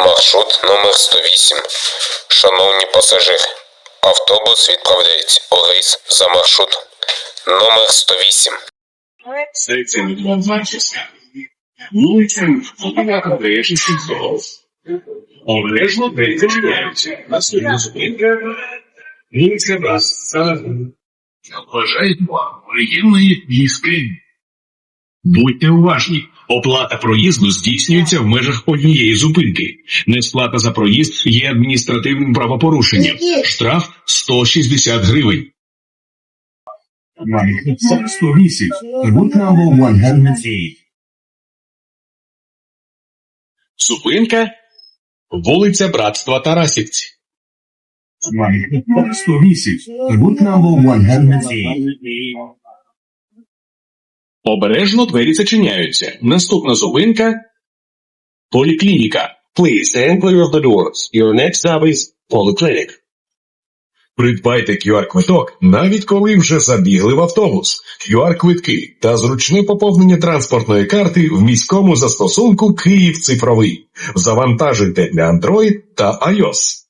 Маршрут номер 108. Шановні пасажири, автобус відправляється у рейс за маршрутом номер 108. Секція відзначився. Вулиця Андрея Сільцова. Обережно двері зачиняються. Наступна зупинка. Вулиця Браса. Бажаємо приємної їзки. Будьте уважні. Оплата проїзду здійснюється в межах однієї зупинки. Несплата за проїзд є адміністративним правопорушенням. Штраф 160 гривень. Right. 108. Route number 108. Зупинка. Вулиця Братства Тарасівці. Right. 108. Route number 108. Обережно двері зачиняються. Наступна зупинка поліклініка. Please stand clear of the doors. Your next stop is polyclinic. Придбайте QR-квиток, навіть коли вже забігли в автобус. QR-квитки та зручне поповнення транспортної карти в міському застосунку Київ цифровий. Завантажуйте для Android та iOS.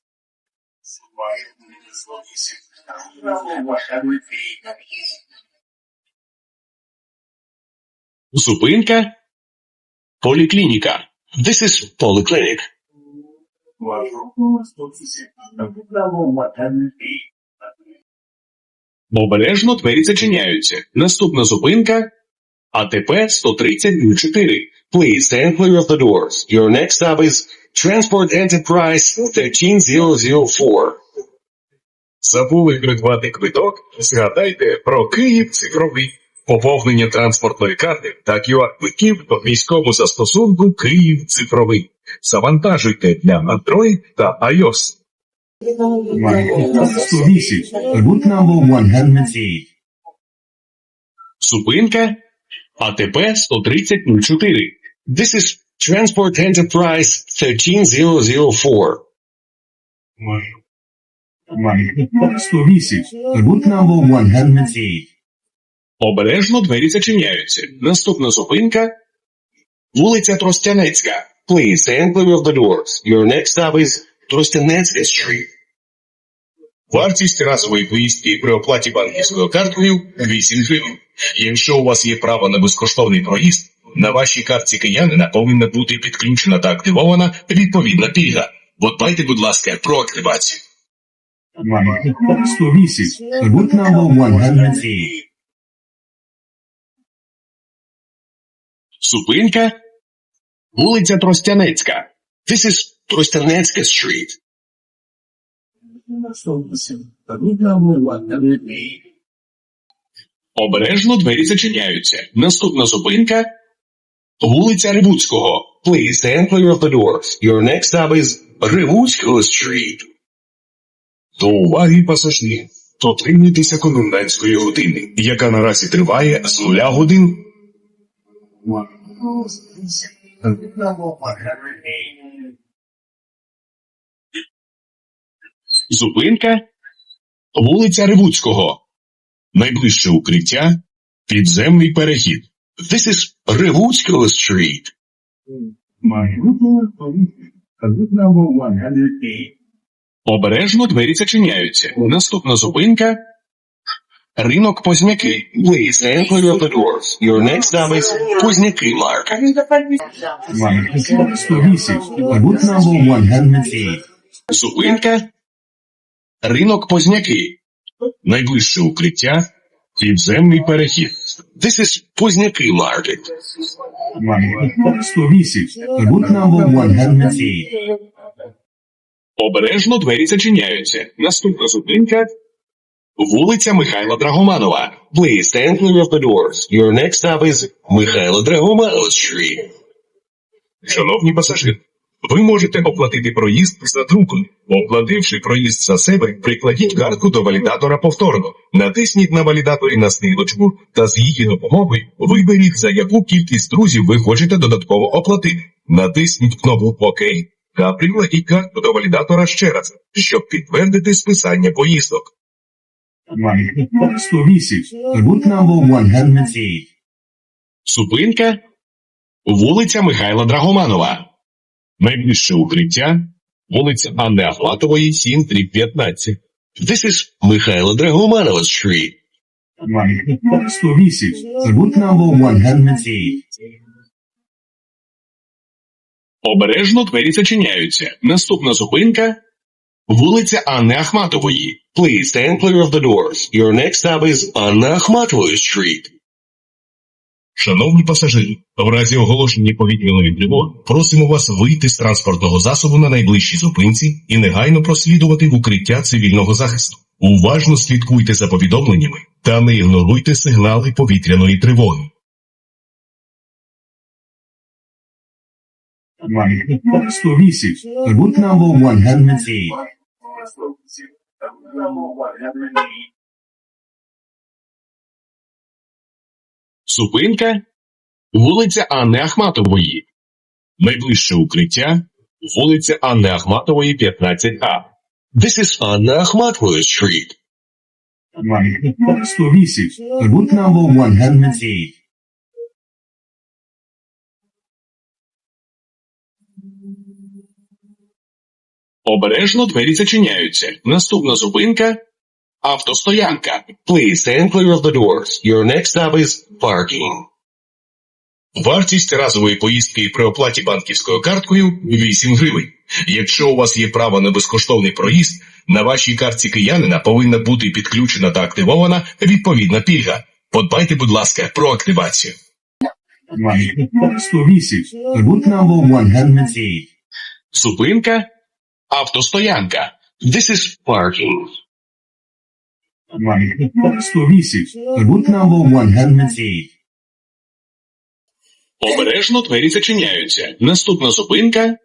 Зупинка поліклініка. This is polyclinic. Обережно двері зачиняються. Наступна зупинка АТП 130 4. Please stand clear of the doors. Your next stop is Transport Enterprise 13004. Забули придбати квиток? Згадайте про Київ цифровий. Поповнення транспортної карти та QR-квитків по міському застосунку Київ цифровий. Завантажуйте для Android та iOS. Right. 108. Route number 108. Зупинка АТП 130 04. This is Transport Enterprise 13004. Right. 108. Route number 108. Обережно двері зачиняються. Наступна зупинка вулиця Тростянецька. Please stand clear of the doors. Your next stop is Тростянецька Street. Вартість разової поїздки при оплаті банківською карткою 8 гривень. Якщо у вас є право на безкоштовний проїзд, на вашій картці киянина повинна бути підключена та активована відповідна пільга. Подбайте, будь ласка, про активацію. Right. 108. Route Зупинка вулиця Тростянецька. This is Тростянецька Street. Обережно двері зачиняються. Наступна зупинка вулиця Рибуцького. Please stand the doors. Your next stop is Рибуцького Street. До уваги пасажирів. Дотримуйтеся комендантської години, яка наразі триває з нуля годин. Зупинка вулиця Ревуцького. Найближче укриття підземний перехід. This is Ревуцького Street. My route number 108. Обережно двері зачиняються. Наступна зупинка Ринок Позняки. Please of the doors. Your next stop is Позняки Market. Right. 108. 108. Зупинка Ринок Позняки. Найближче укриття підземний перехід. This is Позняки Market. Right. 108. 108. Обережно двері зачиняються. Наступна зупинка вулиця Михайла Драгоманова. Please stand clear of the doors. Your next stop is Михайло Драгоманов Street. Шановні пасажири, ви можете оплатити проїзд за друком. Оплативши проїзд за себе, прикладіть картку до валідатора повторно. Натисніть на валідаторі на стрілочку та з її допомогою виберіть, за яку кількість друзів ви хочете додатково оплатити. Натисніть кнопку ОК та прикладіть картку до валідатора ще раз, щоб підтвердити списання поїздок. Right. 108. Route number 108. Зупинка вулиця Михайла Драгоманова. Найближче укриття вулиця Анни Ахматової, 7 15. This is Михайло Драгоманова Street. 108. Route number 108. Обережно двері зачиняються. Наступна зупинка вулиця Анни Ахматової. Please stand clear of the doors. Your next stop is Anna Ахматової Street. Шановні пасажири, в разі оголошення повітряної тривоги просимо вас вийти з транспортного засобу на найближчій зупинці і негайно прослідувати в укриття цивільного захисту. Уважно слідкуйте за повідомленнями та не ігноруйте сигнали повітряної тривоги. 108. Route number 108. Зупинка вулиця Анни Ахматової. Найближче укриття вулиця Анни Ахматової, 15А. This is Anna Ахматової Street. 108. Route number 108. Обережно двері зачиняються. Наступна зупинка автостоянка. Please stand clear of the doors. Your next stop is parking. Вартість разової поїздки при оплаті банківською карткою 8 гривень. Якщо у вас є право на безкоштовний проїзд, на вашій картці киянина повинна бути підключена та активована відповідна пільга. Подбайте, будь ласка, про активацію. 108. Route number 108. Зупинка автостоянка. This is parking. 108. Route number 108. Обережно двері зачиняються. Наступна зупинка.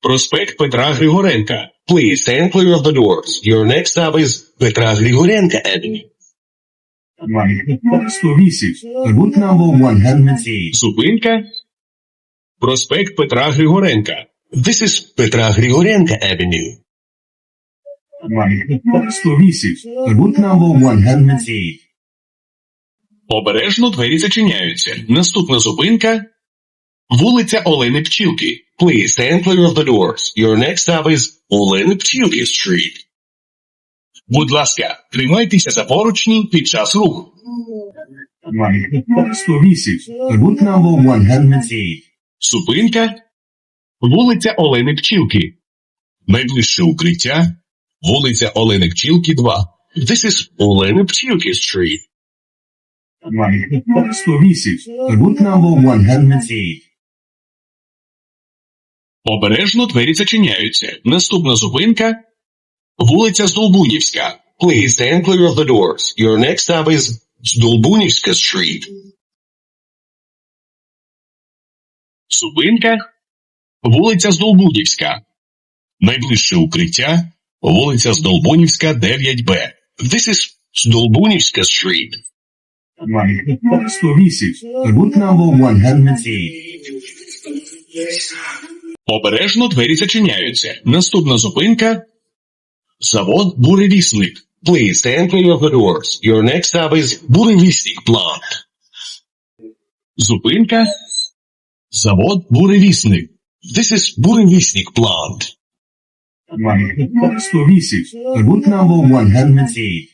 Проспект Петра Григоренка. Please stand clear of the doors. Your next stop is Петра Григоренка Avenue. 108. Route number 108. Зупинка. Проспект Петра Григоренка. This is Петра Григоренка Avenue. Route number 108. Обережно двері зачиняються. Наступна зупинка. Вулиця Олени Пчілки. Please stand clear of the doors. Your next stop is Олени Пчілки Street. Будь ласка, тримайтеся за поручні під час руху. 108. Route number 108. Зупинка. Вулиця Олени Пчілки. Найближче укриття. Вулиця Олени Пчілки 2. This is Олени Пчілки Street. 108. Route number 108. Обережно двері зачиняються. Наступна зупинка. Вулиця Здолбунівська. Please stand clear of the doors. Your next stop is Здолбунівська Street. Зупинка. Вулиця Здолбунівська. Найближче укриття. Вулиця Здолбунівська, 9Б. This is Здолбунівська Street. 108. Route number 108. Обережно двері зачиняються. Наступна зупинка. Завод Буревісник. Please stand clear of the doors. Your next stop is Буревісник Plant. Зупинка. Завод Буревісник. This is Буревісник Plant. 108. Route number 108.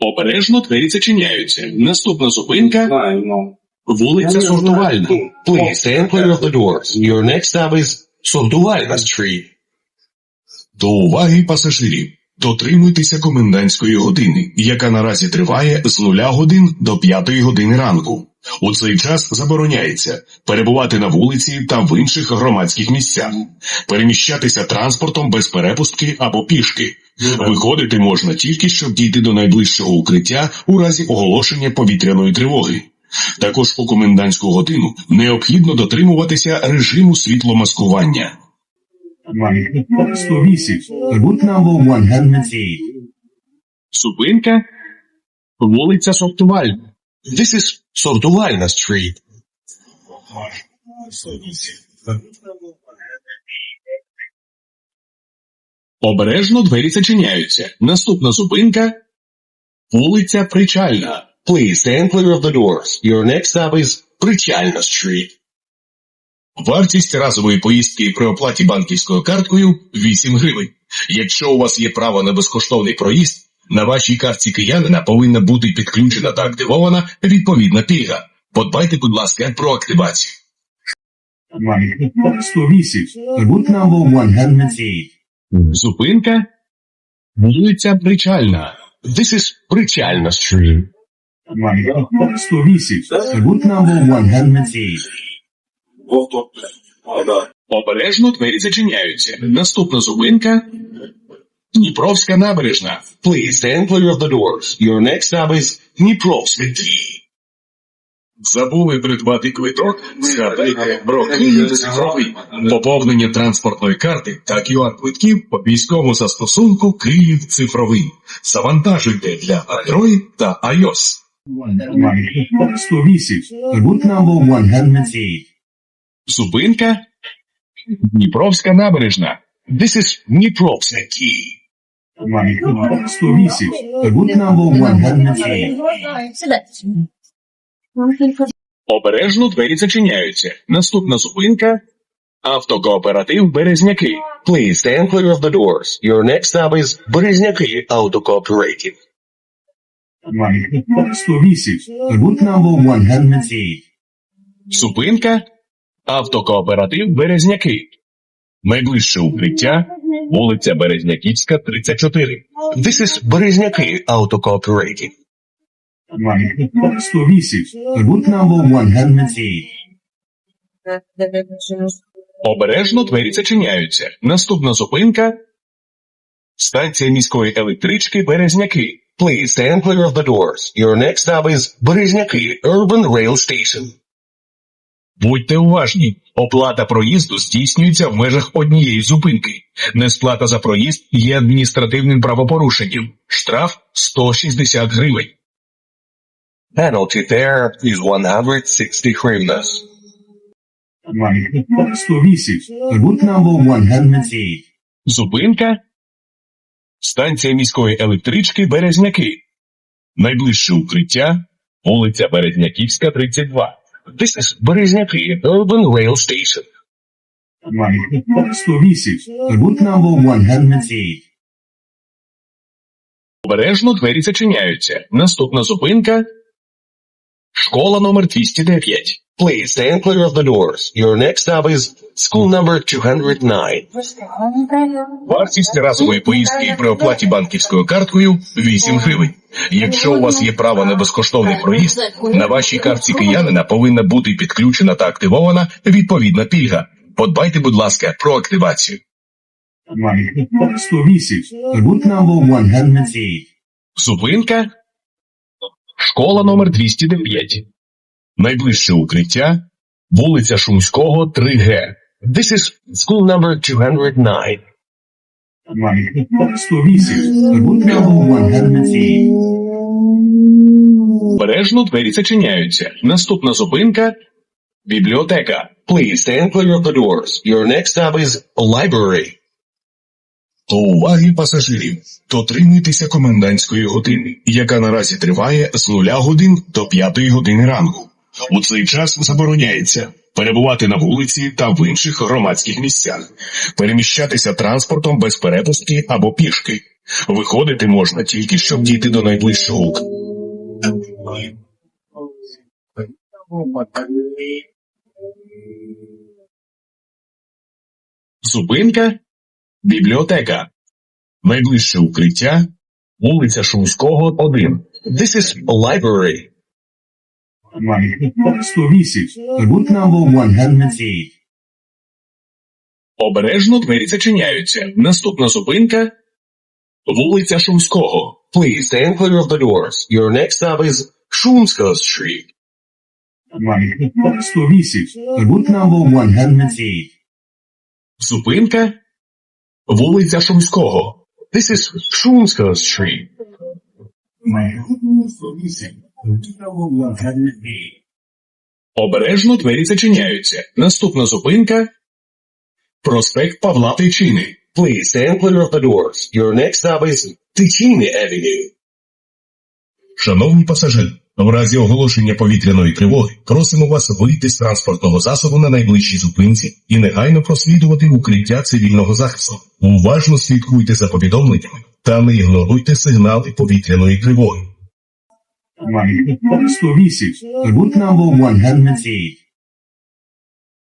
Обережно двері зачиняються. Наступна зупинка. Вулиця Сортувальна. Please stand clear of the doors. Your next stop is Сортувальна Street. До уваги пасажирів. Дотримуйтеся комендантської години, яка наразі триває з 0 годин до 5 години ранку. У цей час забороняється перебувати на вулиці та в інших громадських місцях, переміщатися транспортом без перепустки або пішки. Виходити можна тільки, щоб дійти до найближчого укриття у разі оголошення повітряної тривоги. Також у комендантську годину необхідно дотримуватися режиму світломаскування. 108. Route number 108. Зупинка. Вулиця Сортувальна. This is Сортувальна Street. Обережно двері зачиняються. Наступна зупинка. Вулиця Причальна. Please stand clear of the doors. Your next stop is Причальна Street. Вартість разової поїздки при оплаті банківською карткою 8 гривень. Якщо у вас є право на безкоштовний проїзд, на вашій картці киянина повинна бути підключена та активована відповідна пільга. Подбайте, будь ласка, про активацію. 108. Route number 108. Зупинка. Вулиця Причальна. This is Причальна Street. 108. Route number 108. Обережно двері зачиняються. Наступна зупинка. Дніпровська набережна. Please stand clear of the doors. Your next stop is Дніпровська Ті. Забули придбати квиток? Згадайте про Київ цифровий. Поповнення транспортної карти та QR-квитків по військовому застосунку Київ цифровий. Завантажуйте для Android та iOS. 108. Route number 108. Зупинка. Дніпровська набережна. This is Дніпровська Ті. 108. Route number Обережно двері зачиняються. Наступна зупинка. Автокооператив Березняки. Please stand clear of the doors. Your next stop is Березняки Auto Cooperative. 108. Route number 108. Зупинка. Автокооператив Березняки. Найближче укриття. Вулиця Березняківська, 34. This is Березняки Auto Cooperative. 108. Route number 108. Обережно двері зачиняються. Наступна зупинка. Станція міської електрички Березняки. Please stand clear of the doors. Your next stop is Березняки Urban Rail Station. Будьте уважні. Оплата проїзду здійснюється в межах однієї зупинки. Несплата за проїзд є адміністративним правопорушенням. Штраф 160 гривень. Penalty there is 160 hryvnias. 108. Route number 108. Зупинка. Станція міської електрички Березняки. Найближче укриття. Вулиця Березняківська, 32. This is Березняки Urban Rail Station. 108. Route number 108. Обережно двері зачиняються. Наступна зупинка. Школа номер 209. Please stand clear of the doors. Your next stop is school number 209. Вартість разової поїздки при оплаті банківською карткою 8 гривень. Якщо у вас є право на безкоштовний проїзд, на вашій картці киянина повинна бути підключена та активована відповідна пільга. Подбайте, будь ласка, про активацію. 108. Route number 108. Зупинка. Школа номер 209. Найближче укриття. Вулиця Шумського, 3Г. This is school number 209. 108. Route number 108. Обережно двері зачиняються. Наступна зупинка. Бібліотека. Please stand clear of the doors. Your next stop is library. До уваги пасажирів. Дотримуйтеся комендантської години, яка наразі триває з 0 годин до 5 години ранку. У цей час забороняється перебувати на вулиці та в інших громадських місцях, переміщатися транспортом без перепустки або пішки. Виходити можна тільки щоб дійти до найближчого укриття. Зупинка. Бібліотека. Найближче укриття. Вулиця Шумського, 1. This is library. 108. Number 108. Обережно двері зачиняються. Наступна зупинка. Вулиця Шумського. Please stand clear of the doors. Your next stop is Шумська Street. 108. Number 108. Зупинка. Вулиця Шумського. This is Шумська Street. Обережно двері зачиняються. Наступна зупинка. Проспект Павла Тичини. Please stand clear of the doors. Your next stop is Тичини Avenue. Шановні пасажири, В разі оголошення повітряної тривоги просимо вас вийти з транспортного засобу на найближчій зупинці і негайно прослідувати укриття цивільного захисту. Уважно слідкуйте за повідомленнями та не ігноруйте сигнали повітряної тривоги. 108. Route number 108.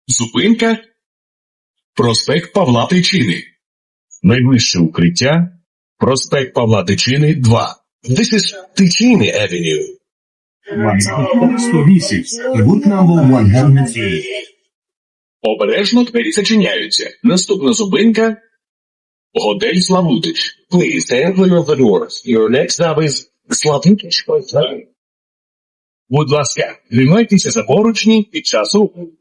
Зупинка. Проспект Павла Тичини. Найближче укриття. Проспект Павла Тичини 2. This is Ticini Avenue. 108. Route number 108. Обережно двері зачиняються. Наступна зупинка. Готель Славутич. Please stand clear the doors. Your next stop is Славутич. Будь ласка, тримайтеся за поручні під час руху.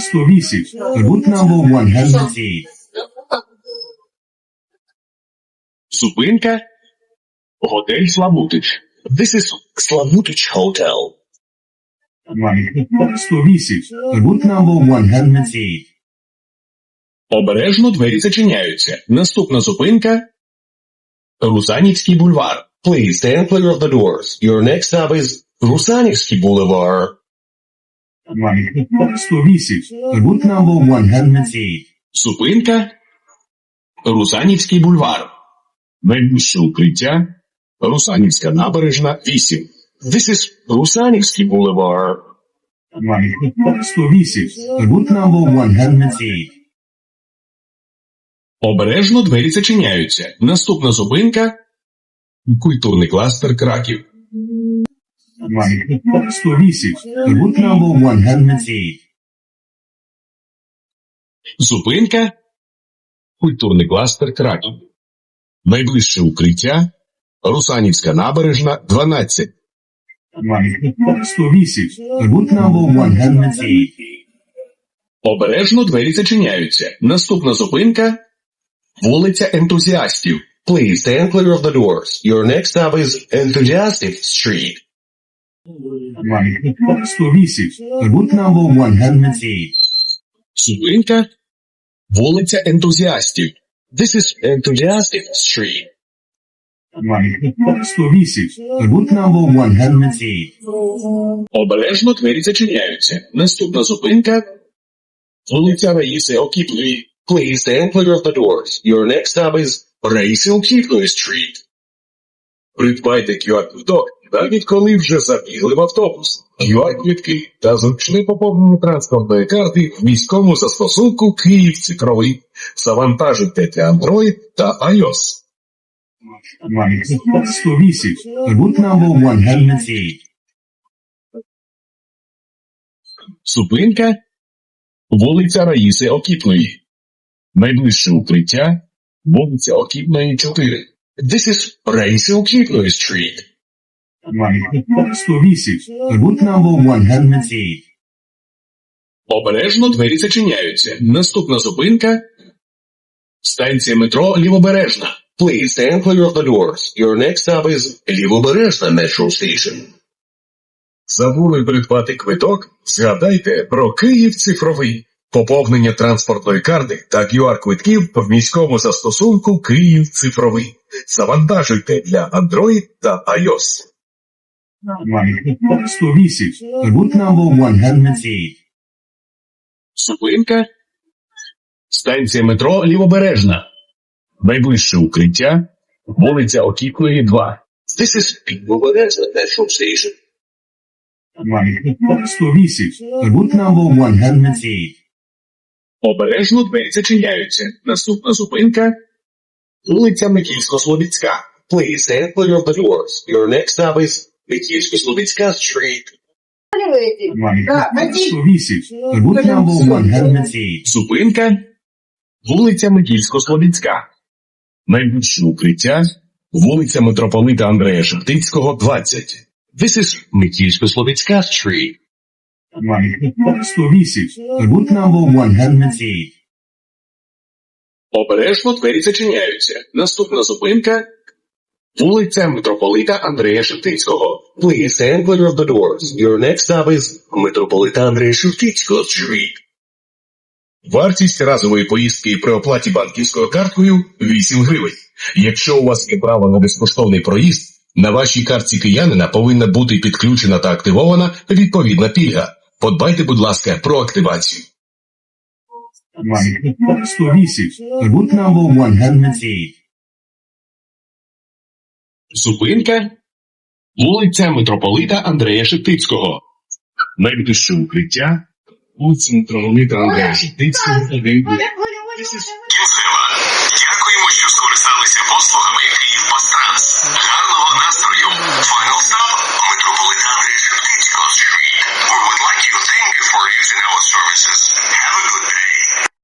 108. Route number 108. Зупинка. Готель Славутич. This is Славутич Hotel. 108. Route number 108. Обережно двері зачиняються. Наступна зупинка. Русанівський бульвар. Please stand clear of the doors. Your next stop is бульвар. 108. Route number 108. Зупинка. Русанівський бульвар. Найближче укриття. Русанівська набережна 8. This is Русанівський бульвар. Route number 108. Обережно двері зачиняються. Наступна зупинка. Культурний кластер Краків. 108. Route number 108. Зупинка. Культурний кластер Краків. Найближче укриття. Русанівська набережна 12. 108. Route number 108. Обережно двері зачиняються. Наступна зупинка. Вулиця ентузіастів. Please stand clear of the doors. Your next stop is Enthusiastic Street. 108. Route number 108. Зупинка. Вулиця ентузіастів. This is Enthusiastic Street. 108. Route number 108. Обережно двері зачиняються. Наступна зупинка. Вулиця Раїси Окіплої. Please stand clear of the doors. Your next stop is Раїси Окіплої Street. Придбайте QR-квиток, навіть коли вже забігли в автобус. QR-квитки та зручне поповнення транспортної карти в міському застосунку Київ цифровий. Завантажуйте для Android та iOS. 108. Route number 108. Зупинка. Вулиця Раїси Окіпної. Найближче укриття. Вулиця Окіпної 4. This is Раїси Окіпної Street. Route number 108. Обережно двері зачиняються. Наступна зупинка. Станція метро Лівобережна. Please stand clear of the doors. Your next stop is Лівобережна Metro Station. Забули придбати квиток? Згадайте про Київ цифровий. Поповнення транспортної карти та QR-квитків в міському застосунку Київ цифровий. Завантажуйте для Android та iOS. 108. Route number 108. Зупинка. Станція метро Лівобережна. Найближче укриття. Вулиця Окіпної 2. This is Лівобережна Metro Station. 108. Route number 108. Обережно двері зачиняються. Наступна зупинка. Вулиця Микільсько-Слобідська. Please clear of doors. Your next stop is Микільсько-Слобідська Street. 108. Route number 108. Зупинка. Вулиця Микільсько-Слобідська. Найближче укриття. Вулиця митрополита Андрея Шептицького, 20. This is Микільсько-Слобідська Street. 108. Route number 108. Обережно двері зачиняються. Наступна зупинка. Вулиця митрополита Андрея Шептицького. Please of the doors. Your next stop is митрополита Андрея Шептицького Street. Вартість разової поїздки при оплаті банківською карткою 8 гривень. Якщо у вас є право на безкоштовний проїзд, На вашій картці киянина повинна бути підключена та активована відповідна пільга. Подбайте, будь ласка, про активацію. Зупинка вулиця митрополита Андрея Шептицького. Найближче укриття вулиця митрополита Андрея Шептицького. Дякуємо, що скористалися послугами Київ Бастранс. Гарного настрою. Файл сам митрополита Андрея Шептицького. Janela Services. Have a good day.